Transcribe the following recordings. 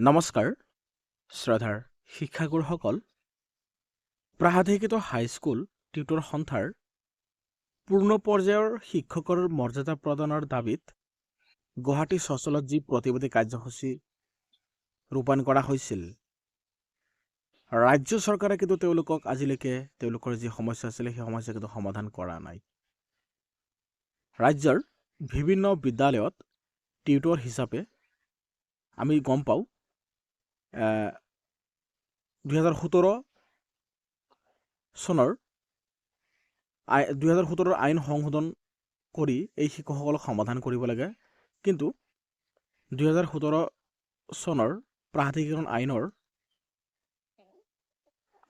নমস্কাৰ, শ্ৰদ্ধাৰ শিক্ষাগুৰুসকল। প্ৰাসাধিকৃত high school tutor সন্থাৰ পূৰ্ণ পৰ্যায়ৰ শিক্ষকৰ মৰ্যাদা প্ৰদানৰ দাবীত গুৱাহাটী চচলত যি প্ৰতিবাদী কাৰ্যসূচী ৰূপায়ণ কৰা হৈছিল, ৰাজ্য চৰকাৰে কিন্তু তেওঁলোকক আজিলৈকে তেওঁলোকৰ যি সমস্যা আছিলে, সেই সমস্যা কিন্তু সমাধান কৰা নাই। ৰাজ্যৰ বিভিন্ন বিদ্যালয়ত টিউটৰ হিচাপে আমি গম পাওঁ দুহেজাৰ সোতৰ চনৰ আই, দুহেজাৰ সোতৰৰ আইন সংশোধন কৰি এই শিক্ষকসকলক সমাধান কৰিব লাগে। কিন্তু দুহেজাৰ সোতৰ চনৰ প্ৰাধিকৰণ আইনৰ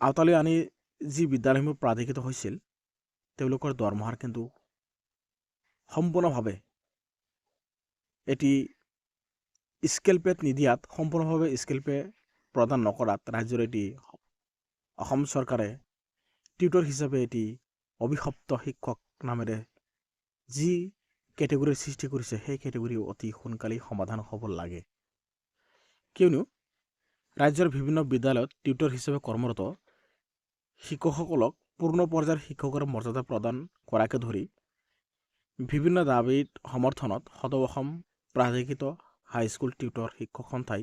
আওতালৈ আনি যি বিদ্যালয়সমূহ প্ৰাধিকৃত হৈছিল, তেওঁলোকৰ দৰমহাৰ কিন্তু সম্পূৰ্ণভাৱে এটি স্কেল পেড নিদিয়াত সম্পূৰ্ণভাৱে স্কেল পে প্ৰদান নকৰাত ৰাজ্যৰ এটি অসম চৰকাৰে টিউটৰ হিচাপে এটি অভিশপ্ত শিক্ষক নামেৰে যি কেটেগৰীৰ সৃষ্টি কৰিছে, সেই কেটেগৰী অতি সোনকালেই সমাধান হ'ব লাগে। কিয়নো ৰাজ্যৰ বিভিন্ন বিদ্যালয়ত টিউটৰ হিচাপে কৰ্মৰত শিক্ষকসকলক পূৰ্ণ পৰ্যায়ৰ শিক্ষকৰ মৰ্যাদা প্ৰদান কৰাকে ধৰি বিভিন্ন দাবীত সমৰ্থনত সদৌ অসম প্ৰাধিকৃত হাইস্কুল টিউটৰ শিক্ষক সন্থাই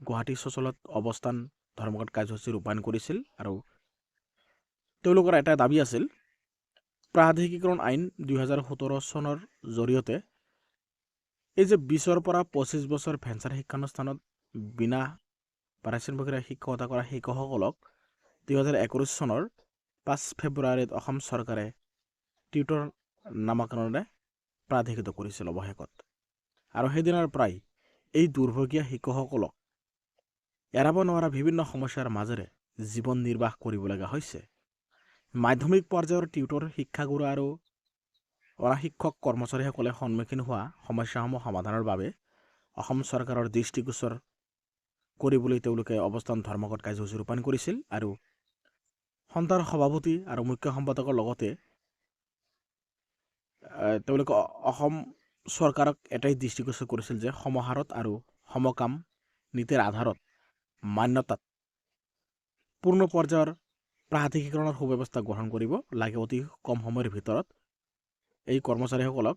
গুৱাহাটী চচলত অৱস্থান, ধৰ্মঘট কাৰ্যসূচী ৰূপায়ণ কৰিছিল আৰু তেওঁলোকৰ এটা দাবি আছিল প্ৰাধিকৰণ আইন দুহেজাৰ সোতৰ চনৰ জৰিয়তে এই যে বিছৰ পৰা পঁচিছ বছৰ ভেঞ্চাৰ শিক্ষানুষ্ঠানত বিনা পাৰিশ্ৰমিকেৰে শিক্ষকতা কৰা শিক্ষকসকলক দুহেজাৰ একৈছ চনৰ পাঁচ ফেব্ৰুৱাৰীত অসম চৰকাৰে টিউটৰ নামাকৰণেৰে প্ৰাধিকৃত কৰিছিল অৱশেষত। আৰু সেইদিনাৰ পৰাই এই দুৰ্ভগীয়া শিক্ষকসকলক এৰাব নোৱাৰা বিভিন্ন সমস্যাৰ মাজেৰে জীৱন নিৰ্বাহ কৰিব লগা হৈছে। মাধ্যমিক পৰ্যায়ৰ টিউটৰ শিক্ষাগুৰু আৰু অনাশিক্ষক কৰ্মচাৰীসকলে সন্মুখীন হোৱা সমস্যাসমূহ সমাধানৰ বাবে অসম চৰকাৰৰ দৃষ্টিগোচৰ কৰিবলৈ তেওঁলোকে অৱস্থান ধৰ্মঘট কাৰ্যসূচী ৰূপায়ণ কৰিছিল আৰু সন্থাৰ সভাপতি আৰু মুখ্য সম্পাদকৰ লগতে তেওঁলোকে অসম চৰকাৰক এটাই দৃষ্টিগোচৰ কৰিছিল যে সমাহাৰত আৰু সমকাম নীতিৰ আধাৰত মান্যতাত পূৰ্ণ পৰ্যায়ৰ প্ৰাধিকৰণৰ সুব্যৱস্থা গ্ৰহণ কৰিব লাগে। অতি কম সময়ৰ ভিতৰত এই কৰ্মচাৰীসকলক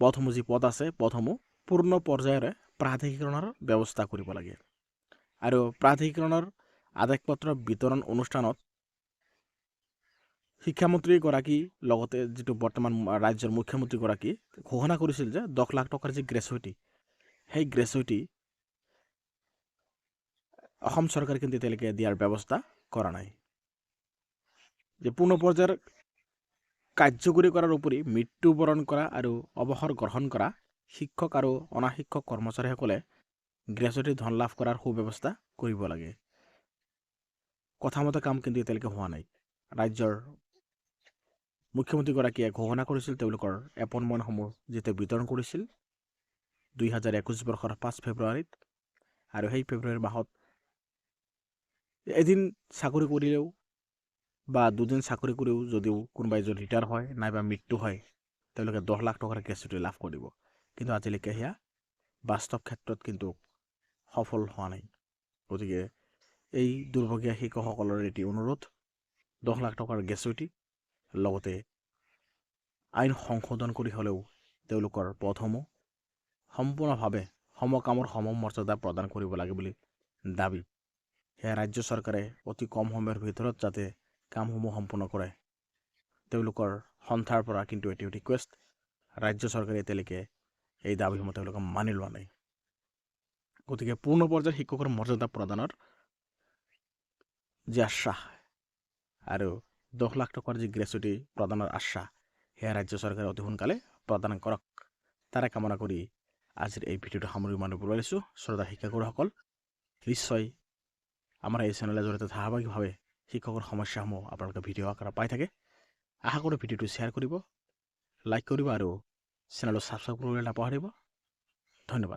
পদসমূহ যি পদ আছে পদসমূহ পূৰ্ণ পৰ্যায়েৰে প্ৰাধিকৰণৰ ব্যৱস্থা কৰিব লাগে। আৰু প্ৰাধিকৰণৰ আদেশপত্ৰ বিতৰণ অনুষ্ঠানত শিক্ষামন্ত্ৰীগৰাকী লগতে যিটো বৰ্তমান ৰাজ্যৰ মুখ্যমন্ত্ৰীগৰাকী ঘোষণা কৰিছিল যে দহ লাখ টকাৰ যি গ্ৰেচুইটি সেই গ্ৰেচুইটি অসম চৰকাৰে কিন্তু এতিয়ালৈকে দিয়াৰ ব্যৱস্থা কৰা নাই। যে পূৰ্ণ পৰ্যায়ৰ কাৰ্যকৰী কৰাৰ উপৰি মৃত্যুবৰণ কৰা আৰু অৱসৰ গ্ৰহণ কৰা শিক্ষক আৰু অনাশিক্ষক কৰ্মচাৰীসকলে গ্ৰেচুইটি ধন লাভ কৰাৰ সুব্যৱস্থা কৰিব লাগে। কথামতে কাম কিন্তু এতিয়ালৈকে হোৱা নাই। ৰাজ্যৰ মুখ্যমন্ত্ৰীগৰাকীয়ে ঘোষণা কৰিছিল তেওঁলোকৰ এপইণ্টমেণ্টসমূহ যেতিয়া বিতৰণ কৰিছিল দুই হাজাৰ একৈছ বৰ্ষৰ পাঁচ ফেব্ৰুৱাৰীত আৰু সেই ফেব্ৰুৱাৰী মাহত এদিন চাকৰি কৰিলেও বা দুদিন চাকৰি কৰিও যদিও কোনোবাই যদি ৰিটায়াৰ হয় নাইবা মৃত্যু হয় তেওঁলোকে দহ লাখ টকাৰ গ্ৰেচুইটি লাভ কৰিব। কিন্তু আজিলৈকে সেয়া বাস্তৱ ক্ষেত্ৰত কিন্তু সফল হোৱা নাই। গতিকে এই দুৰ্ভগীয়া শিক্ষকসকলৰ এটি অনুৰোধ দহ লাখ টকাৰ গ্ৰেচুইটি লগতে আইন সংশোধন কৰি হ'লেও তেওঁলোকৰ পদসমূহ সম্পূৰ্ণভাৱে সমকামৰ সমমৰ্যাদা প্ৰদান কৰিব লাগে বুলি দাবী। সেয়া ৰাজ্য চৰকাৰে অতি কম সময়ৰ ভিতৰত যাতে কামসমূহ সম্পূৰ্ণ কৰে। তেওঁলোকৰ সন্থাৰ পৰা কিন্তু এটি ৰিকুৱেষ্ট ৰাজ্য চৰকাৰে এতিয়ালৈকে এই দাবীসমূহ তেওঁলোকে মানি লোৱা নাই। গতিকে পূৰ্ণ পৰ্যায়ৰ শিক্ষকৰ মৰ্যাদা প্ৰদানৰ যি আশ্বাস আৰু দহ লাখ টকাৰ যি গ্ৰেচুইটি প্ৰদানৰ আশা, সেয়া ৰাজ্য চৰকাৰে অতি সোনকালে প্ৰদান কৰক। তাৰে কামনা কৰি আজিৰ এই ভিডিঅ'টো সামৰি মানুহ লৈছোঁ। শ্ৰদ্ধা শিক্ষাগুৰুসকল, নিশ্চয় আমাৰ এই চেনেলৰ জৰিয়তে ধাৰাবাহিকভাৱে শিক্ষকৰ সমস্যাসমূহ আপোনালোকে ভিডিঅ' আকাৰে পাই থাকে। আশা কৰোঁ ভিডিঅ'টো শ্বেয়াৰ কৰিব, লাইক কৰিব আৰু চেনেলটো ছাবস্ক্ৰাইব কৰিবলৈ নাপাহৰিব। ধন্যবাদ।